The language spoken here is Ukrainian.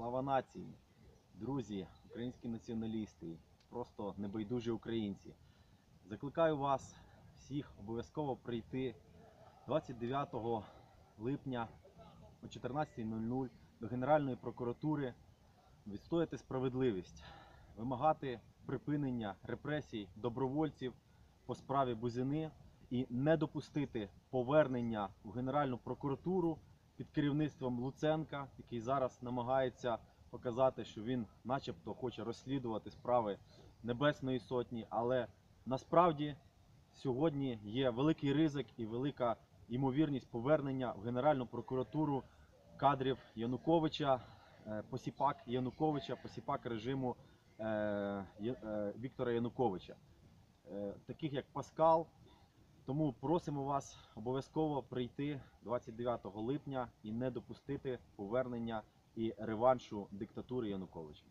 Слава нації! Друзі, українські націоналісти, просто небайдужі українці. Закликаю вас всіх обов'язково прийти 29 липня о 14.00 до Генеральної прокуратури, відстояти справедливість, вимагати припинення репресій добровольців по справі Бузини і не допустити повернення в Генеральну прокуратуру під керівництвом Луценка, який зараз намагається показати, що він, начебто, хоче розслідувати справи Небесної Сотні, але насправді сьогодні є великий ризик і велика ймовірність повернення в Генеральну прокуратуру кадрів Януковича, е, посіпак Януковича, посіпак режиму е, е, Віктора Януковича, таких як Паскал. Тому просимо вас обов'язково прийти 29 липня і не допустити повернення і реваншу диктатури Януковича.